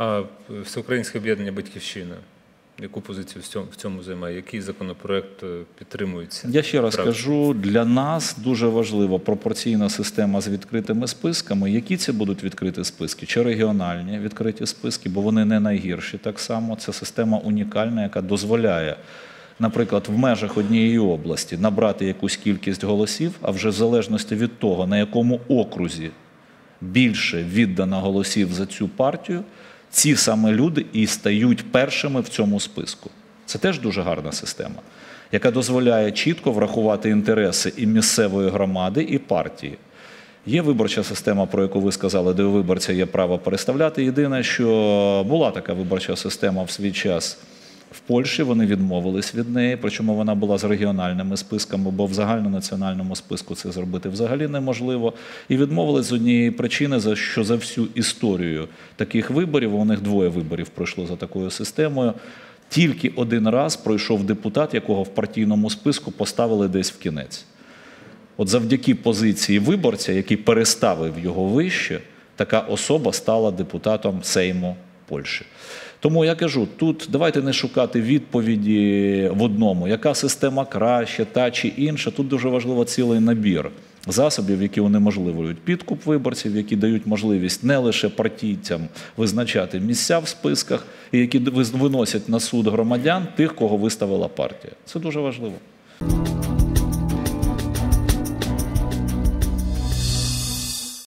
А Всеукраїнське об'єднання Батьківщина, яку позицію в цьому, в цьому займає? Який законопроект е, підтримується? Я ще раз Правда. кажу, для нас дуже важлива пропорційна система з відкритими списками. Які це будуть відкриті списки? Чи регіональні відкриті списки, бо вони не найгірші так само. Це система унікальна, яка дозволяє, наприклад, в межах однієї області набрати якусь кількість голосів, а вже в залежності від того, на якому окрузі більше віддано голосів за цю партію, ці саме люди і стають першими в цьому списку. Це теж дуже гарна система, яка дозволяє чітко врахувати інтереси і місцевої громади, і партії. Є виборча система, про яку ви сказали, де у виборця є право переставляти. Єдине, що була така виборча система в свій час в Польщі, вони відмовились від неї, причому вона була з регіональними списками, бо в загальнонаціональному списку це зробити взагалі неможливо. І відмовились з однієї причини, за що за всю історію таких виборів, у них двоє виборів пройшло за такою системою. Тільки один раз пройшов депутат, якого в партійному списку поставили десь в кінець. От завдяки позиції виборця, який переставив його вище, така особа стала депутатом Сейму Польщі. Тому я кажу, тут давайте не шукати відповіді в одному, яка система краще, та чи інша. Тут дуже важливо цілий набір засобів, які унеможливлюють підкуп виборців, які дають можливість не лише партійцям визначати місця в списках, і які виносять на суд громадян тих, кого виставила партія. Це дуже важливо.